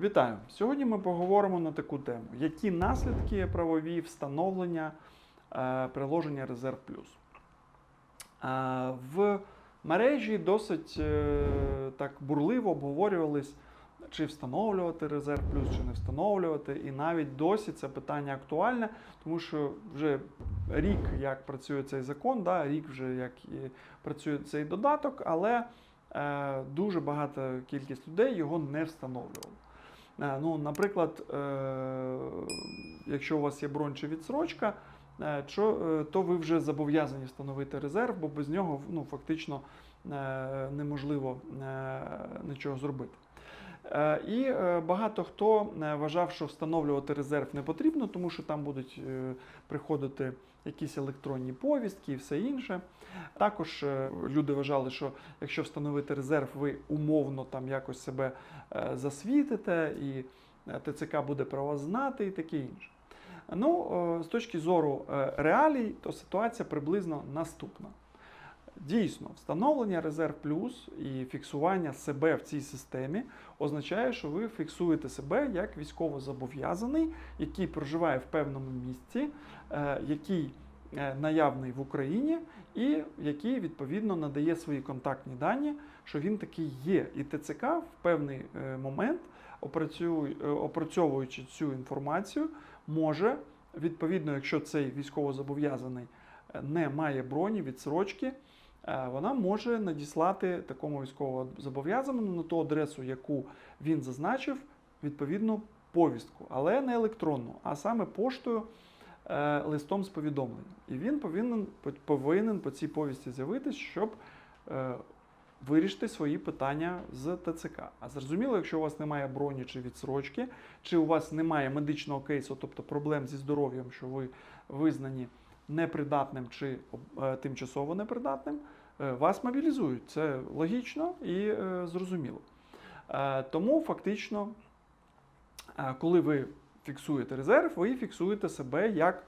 Вітаю! Сьогодні ми поговоримо на таку тему: які наслідки правові встановлення е, приложення Резерв Плюс. Е, в мережі досить е, так бурливо обговорювались, чи встановлювати Резерв Плюс, чи не встановлювати. І навіть досі це питання актуальне, тому що вже рік як працює цей закон, да, рік вже як і працює цей додаток, але е, дуже багата кількість людей його не встановлювали. Е, Ну, наприклад, е, якщо у вас є бронь чи відсрочка, е, то ви вже зобов'язані встановити резерв, бо без нього ну, фактично неможливо нічого зробити. Е, І е, багато хто е, вважав, що встановлювати резерв не потрібно, тому що там будуть приходити якісь електронні повістки і все інше. Також люди вважали, що якщо встановити резерв, ви умовно там якось себе засвітите, і ТЦК буде про вас знати і таке інше. Ну, з точки зору реалій, то ситуація приблизно наступна. Дійсно, встановлення резерв плюс і фіксування себе в цій системі означає, що ви фіксуєте себе як військовозобов'язаний, який проживає в певному місці, е, який е, наявний в Україні, і який відповідно надає свої контактні дані, що він такий є. І ТЦК в певний е, момент, опрацьовуючи цю інформацію, може відповідно, якщо цей військовозобов'язаний не має броні, відсрочки, вона може надіслати такому військовозобов'язаному на ту адресу, яку він зазначив, відповідну повістку, але не електронну, а саме поштою е, листом з повідомленням. І він повинен, повинен по цій повісті з'явитись, щоб е, вирішити свої питання з ТЦК. А зрозуміло, якщо у вас немає броні чи відсрочки, чи у вас немає медичного кейсу, тобто проблем зі здоров'ям, що ви визнані непридатним чи е, тимчасово непридатним, е, вас мобілізують. Це логічно і е, зрозуміло. Тому фактично, коли ви фіксуєте резерв, ви фіксуєте себе як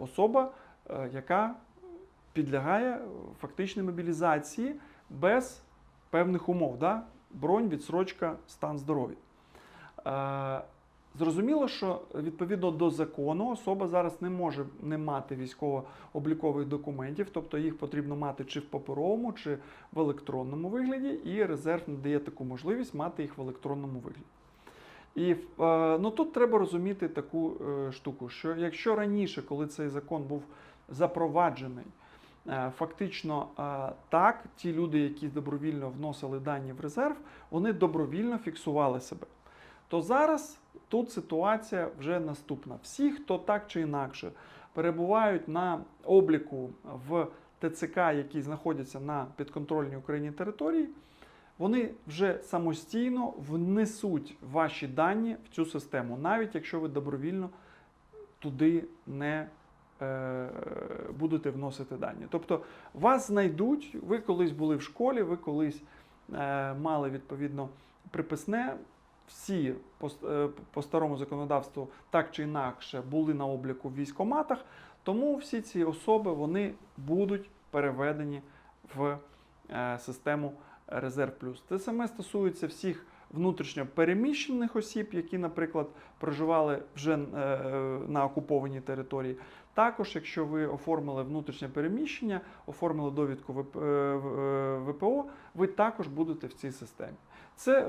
особа, яка підлягає фактичній мобілізації без певних умов. Да? Бронь, відсрочка, стан здоров'я. Е, Зрозуміло, що відповідно до закону особа зараз не може не мати військово-облікових документів, тобто їх потрібно мати чи в паперовому, чи в електронному вигляді, і резерв надає таку можливість мати їх в електронному вигляді. І е, ну, тут треба розуміти таку е, штуку, що якщо раніше, коли цей закон був запроваджений, е, фактично е, так, ті люди, які добровільно вносили дані в резерв, вони добровільно фіксували себе. То зараз тут ситуація вже наступна. Всі, хто так чи інакше перебувають на обліку в ТЦК, які знаходяться на підконтрольній Україні території, вони вже самостійно внесуть ваші дані в цю систему, навіть якщо ви добровільно туди не е, будете вносити дані. Тобто вас знайдуть, ви колись були в школі, ви колись е, мали відповідно приписне. Всі по, е, по старому законодавству так чи інакше були на обліку в військоматах, тому всі ці особи вони будуть переведені в е, систему Резерв Плюс. Це саме стосується всіх внутрішньо переміщених осіб, які, наприклад, проживали вже е, на окупованій території. Також, якщо ви оформили внутрішнє переміщення, оформили довідку ВП, е, е, ВПО, ви також будете в цій системі. Це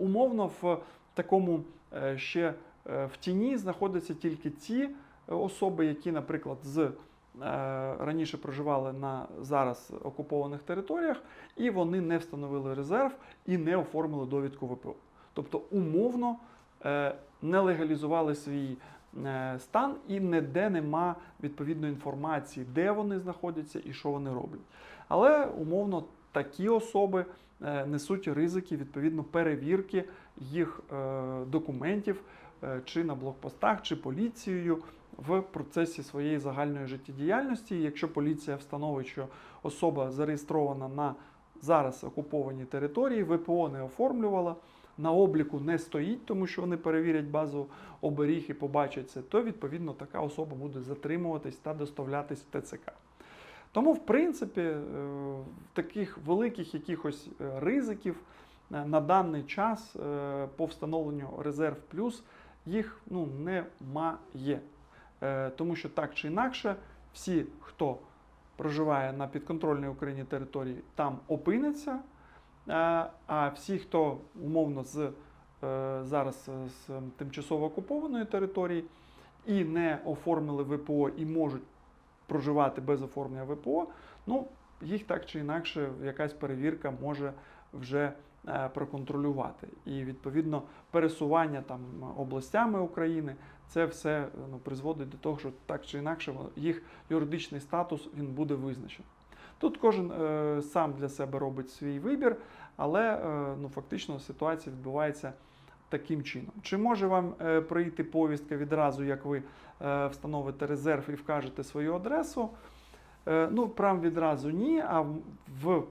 умовно в такому ще в тіні знаходяться тільки ті особи, які, наприклад, з раніше проживали на зараз окупованих територіях, і вони не встановили резерв і не оформили довідку ВПО. Тобто умовно е, не легалізували свій е, стан і ніде нема відповідної інформації, де вони знаходяться і що вони роблять. Але умовно такі особи е, несуть ризики відповідно перевірки їх е, документів е, чи на блокпостах, чи поліцією в процесі своєї загальної життєдіяльності. Якщо поліція встановить, що особа зареєстрована на зараз окупованій території, ВПО не оформлювала, на обліку не стоїть, тому що вони перевірять базу оберіг і побачать це, то відповідно така особа буде затримуватись та доставлятись в ТЦК. Тому, в принципі, е, таких великих якихось е, ризиків е, на даний час по встановленню резерв плюс їх ну, немає. Тому що так чи інакше, всі, хто проживає на підконтрольній Україні території, там опиниться. Е, А всі, хто умовно з зараз з тимчасово окупованої території і не оформили ВПО і можуть проживати без оформлення ВПО, ну їх так чи інакше якась перевірка може вже е, проконтролювати. І відповідно пересування там областями України це все ну, призводить до того, що так чи інакше їх юридичний статус він буде визначений. Тут кожен е, сам для себе робить свій вибір, але е, ну, фактично ситуація відбувається таким чином. Чи може вам е, прийти повістка відразу, як ви е, встановите резерв і вкажете свою адресу? Е, ну, прям відразу ні, а в-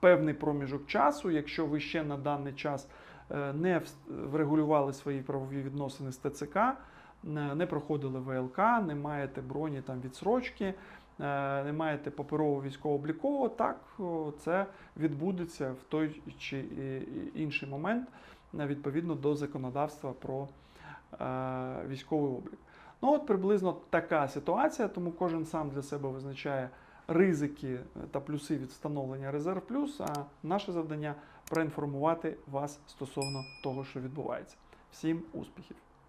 певний проміжок часу, якщо ви ще на даний час не врегулювали свої правові відносини з ТЦК, не проходили ВЛК, не маєте броні там відсрочки, не маєте паперового військово-облікового, так це відбудеться в той чи інший момент відповідно до законодавства про е, військовий облік. Ну от приблизно така ситуація, тому кожен сам для себе визначає ризики та плюси від встановлення резерв плюс. А наше завдання проінформувати вас стосовно того, що відбувається. Всім успіхів!